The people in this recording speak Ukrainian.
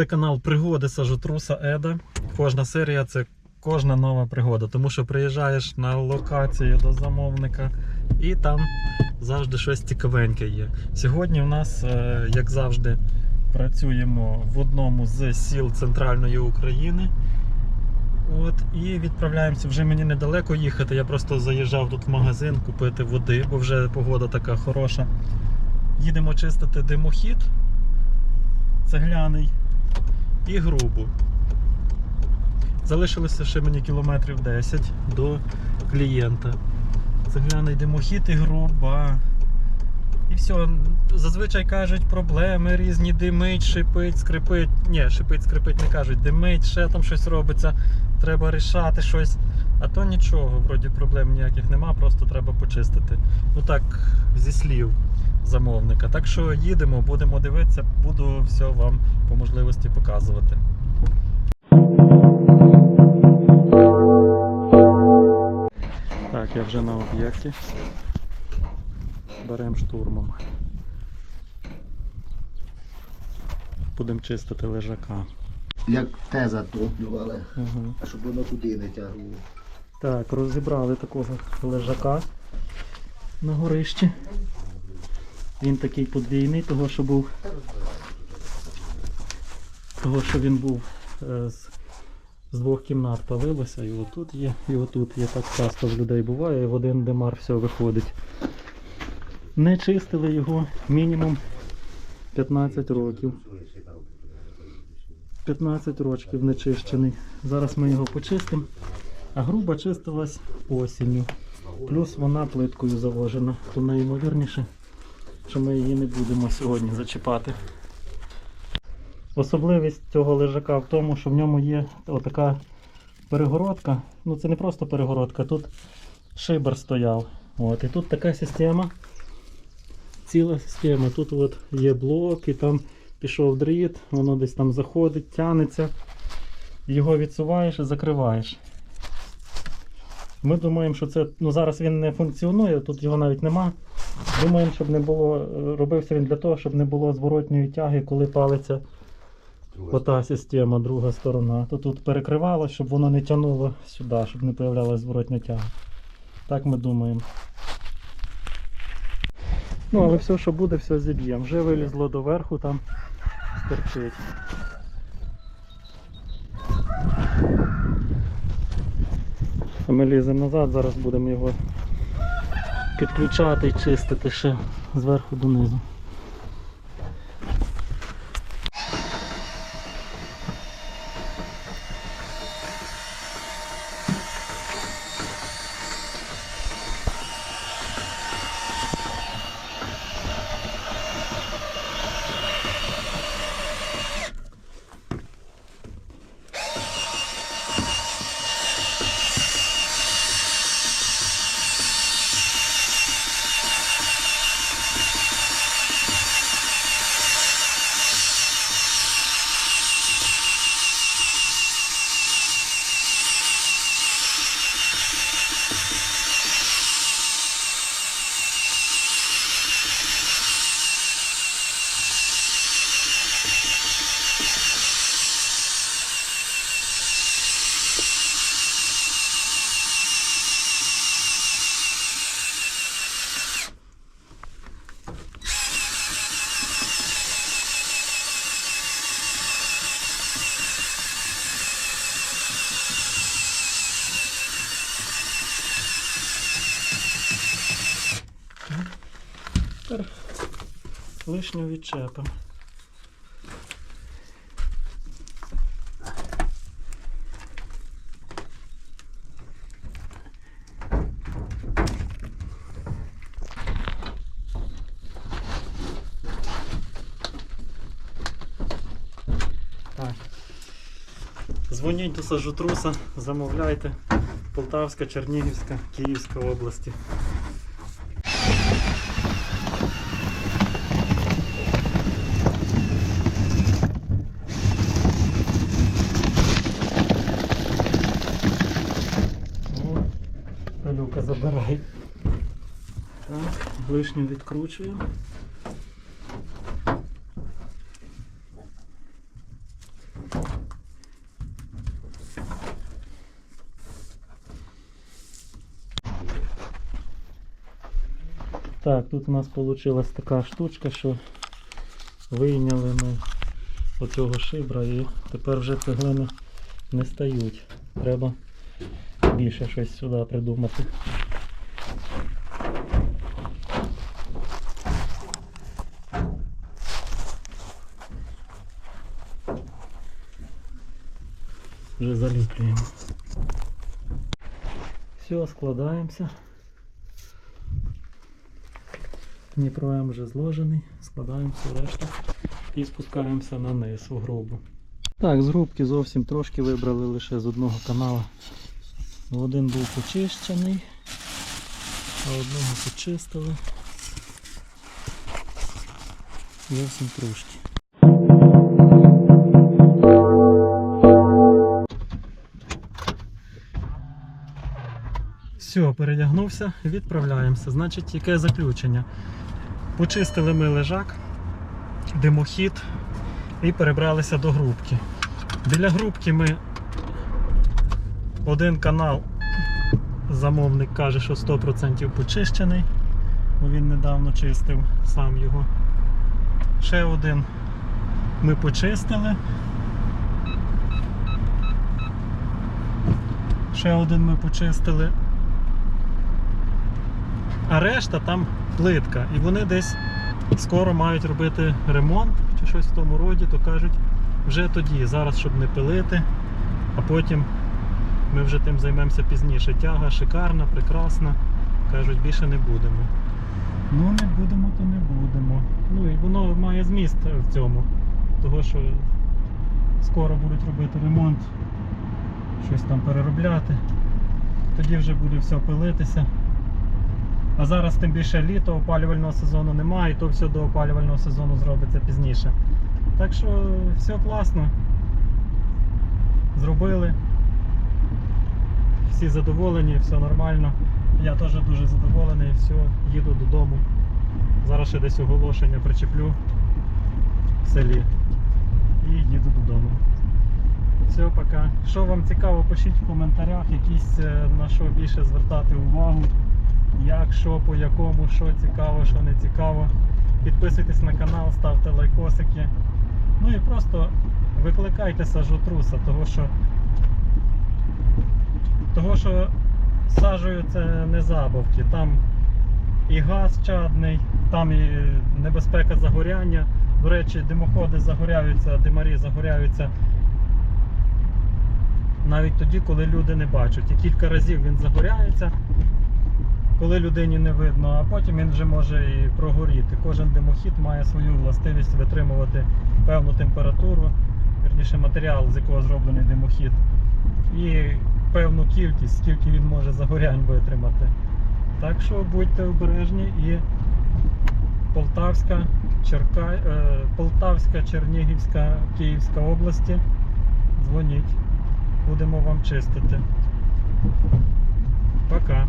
Це канал Пригоди Сажотруса Еда. Кожна серія це кожна нова пригода. Тому що приїжджаєш на локацію до замовника і там завжди щось цікавеньке є. Сьогодні у нас, е, як завжди, працюємо в одному з сіл центральної України. От, і відправляємося. Вже мені недалеко їхати. Я просто заїжджав тут в магазин купити води, бо вже погода така хороша. Їдемо чистити димохід цегляний і грубу. Залишилося ще мені кілометрів 10 до клієнта. Цегляний димохід і груба. І все. Зазвичай кажуть проблеми різні, димить, шипить, скрипить. Ні, шипить, скрипить не кажуть, димить, ще там щось робиться, треба рішати щось. А то нічого, вроді проблем ніяких нема, просто треба почистити. Ну так, зі слів замовника. Так що їдемо, будемо дивитися, буду все вам по можливості показувати. Так, я вже на об'єкті. Беремо штурмом. Будемо чистити лежака. Як те затоплювали, Угу. щоб воно туди не тягло. Так, розібрали такого лежака на горищі. Він такий подвійний, того що був. Того, що він був е, з, з двох кімнат палилося, і отут є, і отут є. Так часто в людей буває, і в один димар все виходить. Не чистили його мінімум 15 років. 15 років не чищений. Зараз ми його почистимо. А груба чистилась осінню. Плюс вона плиткою заложена, то найімовірніше, що ми її не будемо сьогодні зачіпати. Особливість цього лежака в тому, що в ньому є отака перегородка. Ну це не просто перегородка, тут шибер стояв. От, і тут така система. Ціла система. Тут от є блок, і там пішов дріт, воно десь там заходить, тянеться. Його відсуваєш і закриваєш. Ми думаємо, що це ну зараз він не функціонує, тут його навіть нема. Думаємо, щоб не було. Робився він для того, щоб не було зворотньої тяги, коли палиться ота система, друга сторона. То тут перекривало, щоб воно не тягнуло сюди, щоб не появлялася зворотня тяга. Так ми думаємо. Ну, але все, що буде, все зіб'ємо. Вже вилізло доверху, там стерчить. А Ми ліземо назад, зараз будемо його підключати і чистити ще зверху донизу. Лишню відчепимо. Дзвоніть до Сажутруса, замовляйте. Полтавська, Чернігівська, Київська області. Люка, забирай. Так, Ближню відкручую. Так, тут у нас вийшла така штучка, що вийняли ми оцього шибра і тепер вже цеглини не стають. Треба більше щось сюди придумати. Вже заліплюємо. Все, складаємося. Дніпро М вже зложений, складаємо всю решту і спускаємося на низ у грубу. Так, з грубки зовсім трошки вибрали лише з одного канала. Один був почищений, а одного почистили. Зовсім трошки. Все, передягнувся, відправляємося. Значить, яке заключення? Почистили ми лежак, димохід і перебралися до грубки. Біля грубки ми один канал, замовник каже, що 100% почищений, бо він недавно чистив сам його. Ще один ми почистили. Ще один ми почистили. А решта там плитка. І вони десь скоро мають робити ремонт чи щось в тому роді, то кажуть, вже тоді, зараз, щоб не пилити, а потім ми вже тим займемося пізніше. Тяга шикарна, прекрасна. Кажуть, більше не будемо. Ну, не будемо, то не будемо. Ну і воно має зміст в цьому. Того, що скоро будуть робити ремонт, щось там переробляти. Тоді вже буде все пилитися. А зараз тим більше літо опалювального сезону немає, і то все до опалювального сезону зробиться пізніше. Так що все класно. Зробили. Всі задоволені, все нормально. Я теж дуже задоволений, все, їду додому. Зараз ще десь оголошення причеплю в селі і їду додому. Все, пока. Що вам цікаво, пишіть в коментарях, якісь е, на що більше звертати увагу як, що, по якому, що цікаво, що не цікаво. Підписуйтесь на канал, ставте лайкосики. Ну і просто викликайте сажотруса, того що, того що сажею це не забавки. Там і газ чадний, там і небезпека загоряння. До речі, димоходи загоряються, димарі загоряються навіть тоді, коли люди не бачать. І кілька разів він загоряється коли людині не видно, а потім він вже може і прогоріти. Кожен димохід має свою властивість витримувати певну температуру, верніше матеріал, з якого зроблений димохід, і певну кількість, скільки він може загорянь витримати. Так що будьте обережні і Полтавська, Черка... е, Полтавська, Чернігівська, Київська області. Дзвоніть, будемо вам чистити. Пока.